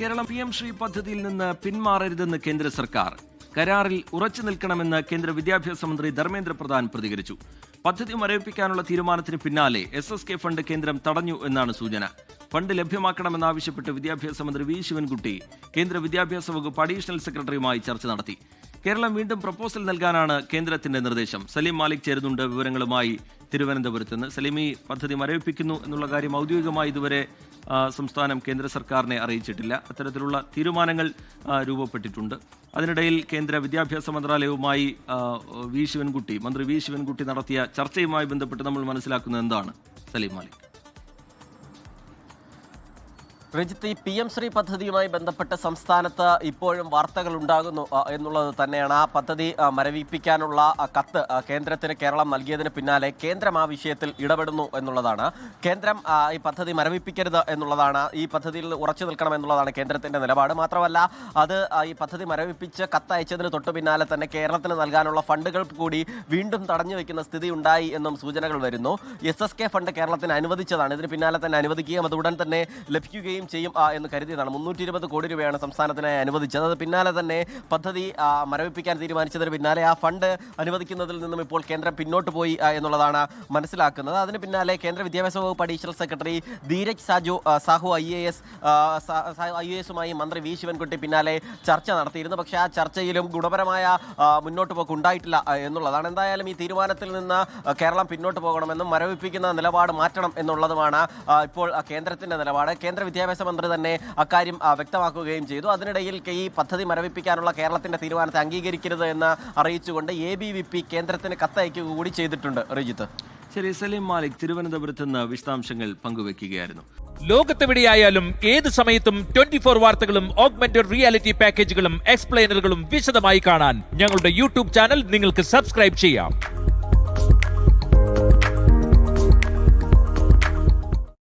Keralam P M Shri പദ്ധതിയിൽ നിന്ന് പിന്മാറരുതെന്ന് കേന്ദ്ര സർക്കാർ. കരാറിൽ ഉറച്ചു നിൽക്കണമെന്ന് കേന്ദ്ര വിദ്യാഭ്യാസ മന്ത്രി ധർമ്മേന്ദ്ര പ്രധാൻ പ്രതികരിച്ചു. പദ്ധതി മരവിപ്പിക്കാനുള്ള തീരുമാനത്തിന് പിന്നാലെ എസ് എസ് കെ ഫണ്ട് കേന്ദ്രം തടഞ്ഞു എന്നാണ് സൂചന. ഫണ്ട് ലഭ്യമാക്കണമെന്നാവശ്യപ്പെട്ട് വിദ്യാഭ്യാസ മന്ത്രി വി ശിവൻകുട്ടി കേന്ദ്ര വിദ്യാഭ്യാസ വകുപ്പ് അഡീഷണൽ സെക്രട്ടറിയുമായി ചർച്ച നടത്തി. കേരളം വീണ്ടും പ്രപ്പോസൽ നൽകാനാണ് കേന്ദ്രത്തിന്റെ നിർദ്ദേശം. സലീം മാലിക് ചേരുന്നുണ്ട് വിവരങ്ങളുമായി തിരുവനന്തപുരത്ത് നിന്ന്. സലീം ഈ പദ്ധതി മരവിപ്പിക്കുന്നു എന്നുള്ള കാര്യം ഔദ്യോഗികമായി ഇതുവരെ സംസ്ഥാനം കേന്ദ്ര സർക്കാരിനെ അറിയിച്ചിട്ടില്ല. അത്തരത്തിലുള്ള തീരുമാനങ്ങൾ രൂപപ്പെട്ടിട്ടുണ്ട്. അതിനിടയിൽ കേന്ദ്ര വിദ്യാഭ്യാസ മന്ത്രാലയവുമായി വി ശിവൻകുട്ടി മന്ത്രി വി ശിവൻകുട്ടി നടത്തിയ ചർച്ചയുമായി ബന്ധപ്പെട്ട് നമ്മൾ മനസ്സിലാക്കുന്നത് എന്താണ്? സലീം മാലിക്. രജിത്ത് ഈ പി എം ശ്രീ പദ്ധതിയുമായി ബന്ധപ്പെട്ട് സംസ്ഥാനത്ത് ഇപ്പോഴും വാർത്തകൾ ഉണ്ടാകുന്നു എന്നുള്ളത് തന്നെയാണ്. ആ പദ്ധതി മരവിപ്പിക്കാനുള്ള കത്ത് കേന്ദ്രത്തിന് കേരളം നൽകിയതിന് പിന്നാലെ കേന്ദ്രം ആ വിഷയത്തിൽ ഇടപെടുന്നു എന്നുള്ളതാണ്. കേന്ദ്രം ഈ പദ്ധതി മരവിപ്പിക്കരുത് എന്നുള്ളതാണ്. ഈ പദ്ധതിയിൽ ഉറച്ചു നിൽക്കണം എന്നുള്ളതാണ് കേന്ദ്രത്തിന്റെ നിലപാട്. മാത്രമല്ല അത് ഈ പദ്ധതി മരവിപ്പിച്ച് കത്ത് അയച്ചതിന് തൊട്ടു പിന്നാലെ തന്നെ കേരളത്തിന് നൽകാനുള്ള ഫണ്ടുകൾ കൂടി വീണ്ടും തടഞ്ഞു വെക്കുന്ന സ്ഥിതി ഉണ്ടായി എന്നും സൂചനകൾ വരുന്നു. എസ് ഫണ്ട് കേരളത്തിന് അനുവദിച്ചതാണ്. ഇതിന് പിന്നാലെ തന്നെ അനുവദിക്കുകയും അത് ഉടൻ തന്നെ ലഭിക്കുകയും ചെയ്യും എന്ന് കരുതിയതാണ്. മുന്നൂറ്റി ഇരുപത് കോടി രൂപയാണ് സംസ്ഥാനത്തിന് അനുവദിച്ചത്. അത് പിന്നാലെ തന്നെ പദ്ധതി മരവിപ്പിക്കാൻ തീരുമാനിച്ചതിന് പിന്നാലെ ആ ഫണ്ട് അനുവദിക്കുന്നതിൽ നിന്നും ഇപ്പോൾ കേന്ദ്രം പിന്നോട്ട് പോയി എന്നുള്ളതാണ് മനസ്സിലാക്കുന്നത്. അതിന് പിന്നാലെ കേന്ദ്ര വിദ്യാഭ്യാസ വകുപ്പ് additional secretary Dheeraj Saju Sahu I A S I A എസുമായി മന്ത്രി വി. ശിവൻകുട്ടി പിന്നാലെ ചർച്ച നടത്തിയിരുന്നു. പക്ഷേ ആ ചർച്ചയിലും ഗുണപരമായ മുന്നോട്ട് പോക്ക് ഉണ്ടായിട്ടില്ല എന്നുള്ളതാണ്. എന്തായാലും ഈ തീരുമാനത്തിൽ നിന്ന് കേരളം പിന്നോട്ട് പോകണമെന്നും മരവിപ്പിക്കുന്ന നിലപാട് മാറ്റണം എന്നുള്ളതുമാണ് ഇപ്പോൾ കേന്ദ്രത്തിന്റെ നിലപാട്. കേന്ദ്ര വിദ്യാഭ്യാസ മന്ത്രി തന്നെ അക്കാര്യം വ്യക്തമാക്കുകയും ചെയ്തു. അതിനിടയിൽ ഈ പദ്ധതി മരവിപ്പിക്കാനുള്ള കേരളത്തിന്റെ തീരുമാനത്തെ അംഗീകരിക്കരുത് എന്ന് അറിയിച്ചുകൊണ്ട് എ ബി വി പി കേന്ദ്രത്തിന് കത്തയക്കുക കൂടി ചെയ്തിട്ടുണ്ട്. റിജിത്ത്. ശരി സലീം മാലിക് തിരുവനന്തപുരത്ത് നിന്ന് വിശദാംശങ്ങൾ പങ്കുവെക്കുകയായിരുന്നു. ലോകത്തെവിടെയായാലും ഏത് സമയത്തും ട്വന്റി ഫോർ വാർത്തകളും ഓഗ്മെന്റഡ് റിയാലിറ്റി പാക്കേജുകളും എക്സ്പ്ലെയിനറുകളും വിശദമായി കാണാൻ ഞങ്ങളുടെ യൂട്യൂബ് ചാനൽ നിങ്ങൾക്ക് സബ്സ്ക്രൈബ് ചെയ്യാം.